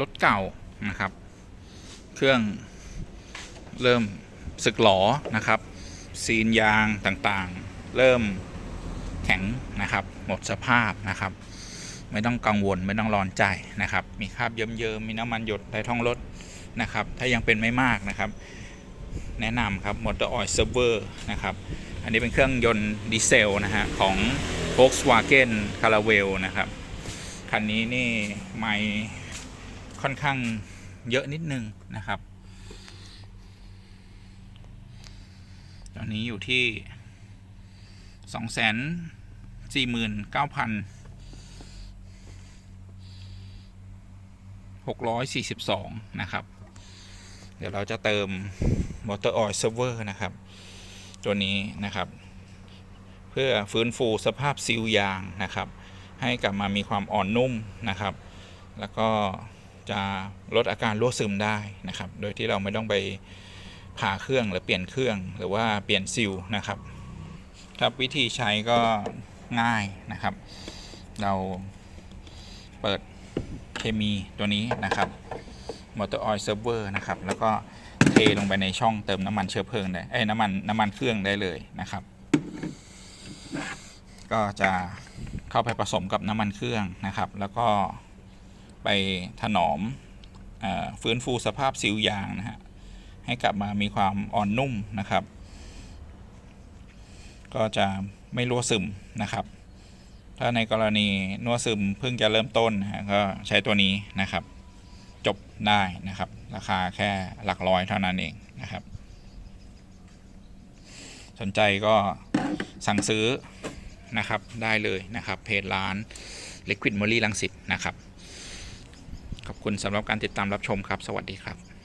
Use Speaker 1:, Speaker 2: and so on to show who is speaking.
Speaker 1: รถเก่านะครับ เครื่องเริ่มสึกหลอนะครับ ซีนยางต่างๆ เริ่มแข็งนะครับ หมดสภาพนะครับ ไม่ต้องกังวลไม่ต้องร้อนใจนะครับ มีคราบเยิ้มๆมีน้ำมันหยดใต้ท้องรถนะครับ ถ้ายังเป็นไม่มากนะครับ แนะนำครับ Motor Oil Server นะครับ อันนี้เป็นเครื่องยนต์ดีเซลนะฮะของ Volkswagen Caravelle นะครับ คันนี้นี่ไม่ ค่อนข้างเยอะนิดนึงนะครับ ตอนนี้อยู่ที่249,000 642นะครับ เดี๋ยวเราจะเติม Motor Oil Server นะครับ ตัวนี้นะครับ เพื่อฟื้นฟูสภาพซีลยางนะครับ ให้กลับมามีความอ่อนนุ่มนะครับ แล้วก็ จะลดอาการรั่วซึมได้นะครับ โดยที่เราไม่ต้องไปผ่าเครื่องหรือเปลี่ยนเครื่องหรือว่าเปลี่ยนซิลนะครับครับวิธีใช้ก็ง่ายนะครับ เราเปิดเคมีตัวนี้นะครับ Motor Oil Server นะครับ แล้วก็เทลงไปในช่องเติมน้ำมันเชื้อเพลิงได้เอ้น้ำมันน้ำมันเครื่องได้เลยนะครับ ก็จะเข้าไปผสมกับน้ำมันเครื่องนะครับ แล้วก็ ไปถนอมอฟื้นฟูสภาพซิลยางนะฮะให้กลับมามีความอ่อนนุ่มนะครับ ก็จะไม่รั่วซึมนะครับ ถ้าในกรณีนั่วซึมเพิ่งจะเริ่มต้นนะฮะก็ใช้ตัวนี้นะครับ จบได้นะครับ ราคาแค่หลักร้อยเท่านั้นเองนะครับ สนใจก็สั่งซื้อนะครับได้เลยนะครับ เพจร้าน Liquid m o l y ลังสิตนะครับ ขอบคุณสำหรับการติดตามรับชมครับ สวัสดีครับ